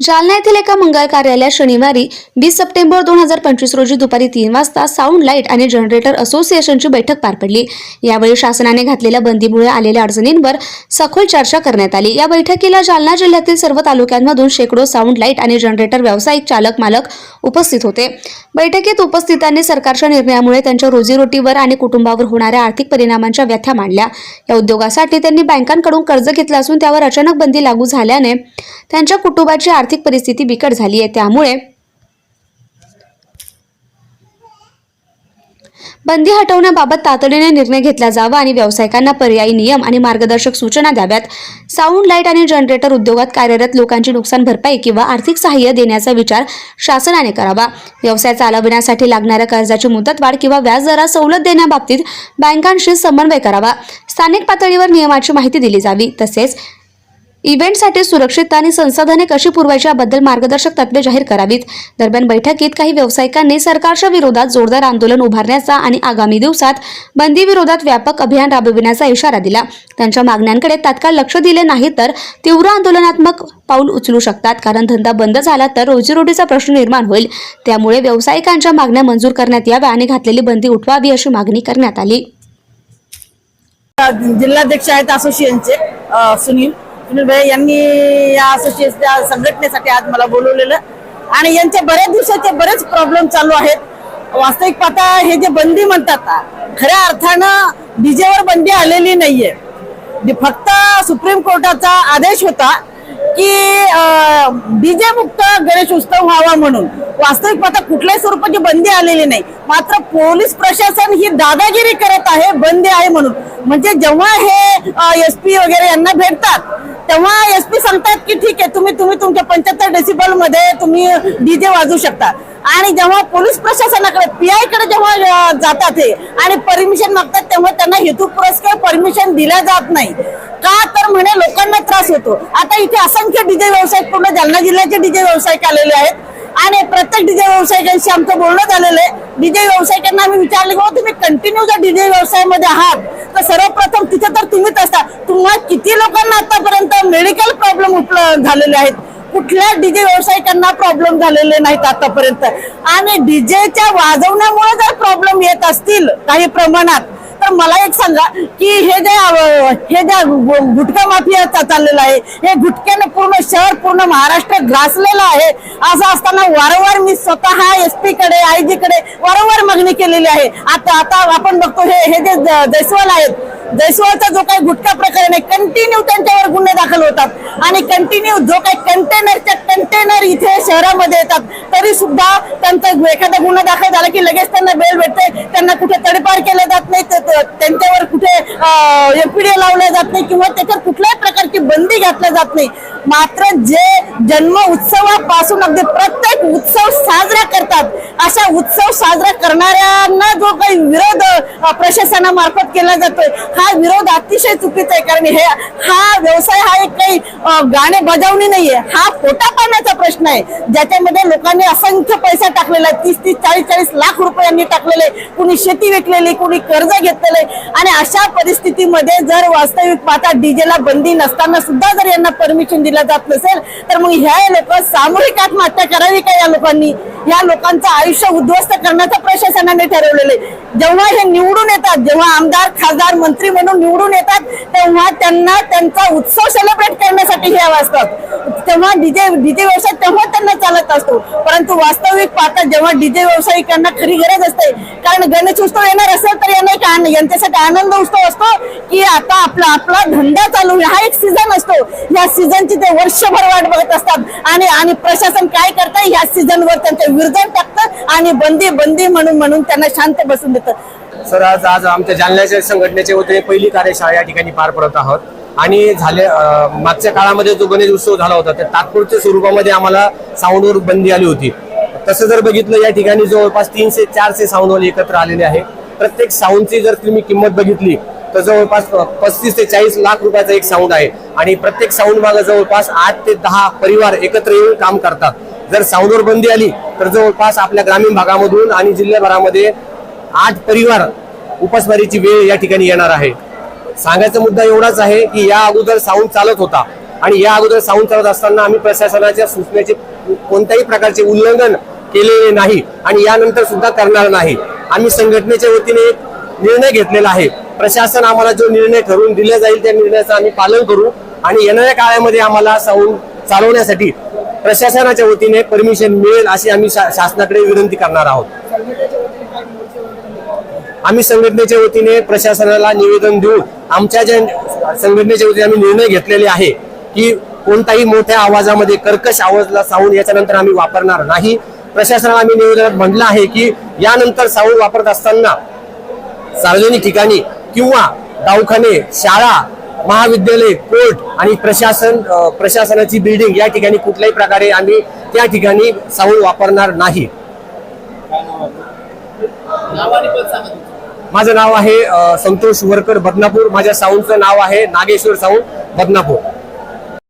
जालना येथील एका मंगल कार्यालयात शनिवारी वीस सप्टेंबर दोन हजार पंचवीस रोजी दुपारी तीन वाजता साऊंड लाइट आणि जनरेटर असोसिएशनची बैठक पार पडली. यावेळी शासनाने घातलेल्या बंदीमुळे आलेल्या अडचणींवर सखोल चर्चा करण्यात आली. या बैठकीला जालना जिल्ह्यातील सर्व तालुक्यांमधून शेकडो साऊंड लाइट आणि जनरेटर व्यावसायिक चालक मालक उपस्थित होते. बैठकीत उपस्थितांनी सरकारच्या निर्णयामुळे त्यांच्या रोजीरोटीवर आणि कुटुंबावर होणाऱ्या आर्थिक परिणामांच्या व्यथा मांडल्या. या उद्योगासाठी त्यांनी बँकांकडून कर्ज घेतलं असून त्यावर अचानक बंदी लागू झाल्याने त्यांच्या कुटुंबाची आर्थिक परिस्थिती बिकट झाली आहे. त्यामुळे बंदी हटवण्याबाबत तातडीने निर्णय घेतला जावा आणि व्यावसायिकांना पर्यायी नियम आणि मार्गदर्शक सूचना द्याव्यात. साऊंड लाइट आणि जनरेटर उद्योगात कार्यरत लोकांची नुकसान भरपाई किंवा आर्थिक सहाय्य देण्याचा विचार शासनाने करावा. व्यवसाय चालविण्यासाठी लागणाऱ्या कर्जाची मुदतवाढ किंवा व्याजदरात सवलत देण्याबाबतीत बँकांशी समन्वय करावा. स्थानिक पातळीवर नियमाची माहिती दिली जावी. तसेच इव्हेंटसाठी सुरक्षितता आणि संसाधने कशी पुरवायच्या याबद्दल मार्गदर्शक तत्वे जाहीर करावीत. दरम्यान बैठकीत काही व्यावसायिकांनी सरकारच्या विरोधात जोरदार आंदोलन उभारण्याचा आणि आगामी दिवसात बंदी विरोधात व्यापक अभियान राबविण्याचा इशारा दिला. त्यांच्या मागण्यांकडे तात्काळ लक्ष दिले नाही तर तीव्र आंदोलनात्मक पाऊल उचलू शकतात. कारण धंदा बंद झाला तर रोजीरोटीचा प्रश्न निर्माण होईल. त्यामुळे व्यावसायिकांच्या मागण्या मंजूर करण्यात याव्या आणि घातलेली बंदी उठवावी अशी मागणी करण्यात आली. जिल्हाध्यक्ष आहेत असोसिएशनचे सुनील. सुनील भाई यांनी या असोसिएशनच्या संघटनेसाठी आज मला बोलवलेलं. आणि यांचे बऱ्याच दिवसाचे बरेच प्रॉब्लेम चालू आहेत. वास्तविक पाहता हे जे बंदी म्हणतात खऱ्या अर्थानं डीजेवर बंदी आलेली नाहीये. फक्त सुप्रीम कोर्टाचा आदेश होता की डीजे मुक्त गणेश उत्सव व्हावा म्हणून. वास्तविक पाहता कुठल्याही स्वरूपाची बंदी आलेली नाही. मात्र पोलीस प्रशासन ही दादागिरी करत आहे बंदी आहे म्हणून. म्हणजे जेव्हा हे एस पी वगैरे यांना भेटतात तेव्हा एस पी सांगतात की ठीक आहे तुम्ही तुम्ही तुमच्या पंच्याहत्तर डेसिबलमध्ये तुम्ही डीजे वाजवू शकता. आणि जेव्हा पोलीस प्रशासनाकडे पीआयकडे जेव्हा जातात हे आणि परमिशन मागतात तेव्हा त्यांना हेतुपुरस्कार परमिशन दिल्या जात नाही. का तर म्हणे लोकांना त्रास होतो. आता इथे असंख्य डीजे व्यावसायिक पूर्ण जालना जिल्ह्याचे डीजे व्यावसायिक आलेले आहेत. आणि प्रत्येक डीजे व्यावसायिकांशी आमचं बोलणं झालेलं आहे. डीजे व्यावसायिकांना आम्ही विचारले की हो, तुम्ही कंटिन्यू जर डीजे व्यवसायामध्ये आहात सर्वप्रथम तिथे तर तुम्हीच असता. तुम्हाला किती लोकांना आतापर्यंत मेडिकल प्रॉब्लेम उपलब्ध झालेले आहेत. कुठल्या डीजे व्यावसायिकांना प्रॉब्लेम झालेले नाहीत आतापर्यंत. आणि डीजेच्या वाजवण्यामुळे जर प्रॉब्लेम येत असतील काही प्रमाणात तर मला एक सांगा की हे जे हे जे गुटखा माफिया चाललेला आहे हे गुटख्याने पूर्ण शहर पूर्ण महाराष्ट्र ग्रासलेलं आहे. असं असताना वारंवार मी स्वतः एस पी कडे आय जी कडे वारंवार मागणी केलेली आहे. आता आता आपण बघतो हे हे जे जयस्वाल आहेत जयस्वालचा जो काही गुटखा प्रकरण आहे कंटिन्यू त्यांच्यावर गुन्हे दाखल होतात. आणि कंटिन्यू जो काही कंटेनरच्या कंटेनर इथे शहरामध्ये येतात. तरी सुद्धा त्यांचा एखादा गुन्हा दाखल झाला की लगेच त्यांना बेल भेटते. त्यांना कुठे तडीपार केलं जात नाही. त्यांच्यावर कुठे एफपीडी लावल्या जात नाही किंवा त्याच्यावर कुठल्याही प्रकारची बंदी घातल्या जात नाही. मात्र जे जन्म उत्सवापासून अगदी प्रत्येक उत्सव साजरा करतात अशा उत्सव साजरा करणाऱ्यांना जो काही विरोध प्रशासनामार्फत केला जातोय हा विरोध अतिशय चुकीचा आहे. कारण हे हा व्यवसाय हा एक काही गाणे बजावणी नाहीये हा पोटा पाण्याचा प्रश्न आहे. ज्याच्यामध्ये लोकांनी असंख्य पैसा टाकलेला आहे तीस तीस चाळीस चाळीस लाख रुपयांनी टाकलेले कुणी शेती विकलेली कुणी कर्ज घेतलेले आणि अशा परिस्थितीमध्ये जर वास्तविक पाहता डीजेला बंदी नसताना सुद्धा जर यांना परमिशन दिलं जात नसेल तर मग ह्या लोक सामूहिक आत्महत्या करावी का या लोकांनी? या लोकांचं आयुष्य उद्ध्वस्त करण्याचं प्रशासनाने ठरवलेलं आहे. जेव्हा हे निवडून येतात जेव्हा आमदार खासदार मंत्री म्हणून निवडून येतात तेव्हा त्यांना त्यांचा उत्सव सेलिब्रेट करण्यासाठी हे असतात तेव्हा डीजे डीजे व्यवसाय तेव्हा त्यांना चालत असतो. परंतु वास्तविक पाहता जेव्हा डीजे व्यावसायिकांना खरी गरज असते कारण गणेश उत्सव येणार असेल तर यांना एक यांच्यासाठी आनंद उत्सव असतो की आता आपला आपला धंदा चालू हा एक सीझन असतो. या सीझनची ते वर्षभर वाट बघत असतात. आणि आणि प्रशासन काय करतं या सीझनवर त्यांचं विरजन टाकतं आणि बंदी बंदी म्हणून म्हणून त्यांना शांत बसून देतं. सर आज आज आमच्या जालन्याच्या संघटनेचे होते. पहिली कार्यशाळा या ठिकाणी पार पडत आहोत. आणि झाले मागच्या काळामध्ये जो गणेश उत्सव झाला होता त्या तात्पुरत्या स्वरूपामध्ये आम्हाला साऊंडवर बंदी आली होती. तसं जर बघितलं या ठिकाणी जवळपास तीनशे चारशे साऊंडवाले एकत्र आलेले आहे. प्रत्येक साऊंडची जर तुम्ही किंमत बघितली तर जवळपास पस्तीस ते चाळीस लाख रुपयाचा एक साऊंड आहे. आणि प्रत्येक साऊंड मागे जवळपास आठ ते दहा परिवार एकत्र येऊन काम करतात. जर साऊंडवर बंदी आली तर जवळपास आपल्या ग्रामीण भागामधून आणि जिल्ह्याभरामध्ये आठ परिवार उपासमारीची वेळ या ठिकाणी येणार आहे. सांगायचा मुद्दा एवढाच आहे की या अगोदर साऊंड चालत होता. आणि या अगोदर साऊंड चालत असताना आम्ही प्रशासनाच्या सूचनेचे कोणत्याही प्रकारचे उल्लंघन केलेले नाही आणि यानंतर सुद्धा करणार नाही. आम्ही संघटनेच्या वतीने एक निर्णय घेतलेला आहे. प्रशासन आम्हाला जो निर्णय ठरवून दिला जाईल त्या निर्णयाचं आम्ही पालन करू. आणि येणाऱ्या काळामध्ये आम्हाला साऊंड चालवण्यासाठी प्रशासनाच्या वतीने परमिशन मिळेल अशी आम्ही शा- शासनाकडे विनंती करणार आहोत. आम्ही संघटनेच्या वतीने प्रशासनाला निवेदन देऊन आमच्या ज्या संघटनेच्या वतीने आम्ही निर्णय घेतलेले आहे की कोणताही मोठ्या आवाजामध्ये कर्कश आवाजला साऊंड याच्यानंतर आम्ही वापरणार नाही. प्रशासनाला आम्ही निवेदनात म्हटलं आहे की यानंतर साऊंड वापरत असताना सार्वजनिक ठिकाणी किंवा दवाखाने शाळा महाविद्यालय कोर्ट आणि प्रशासन प्रशासनाची बिल्डिंग या ठिकाणी कुठल्याही प्रकारे आम्ही त्या ठिकाणी साऊंड वापरणार नाही. माझं नाव आहे संतोष वरकर बदनापूर. माझ्या साऊंडचं नाव आहे नागेश्वर साऊंड बदनापूर.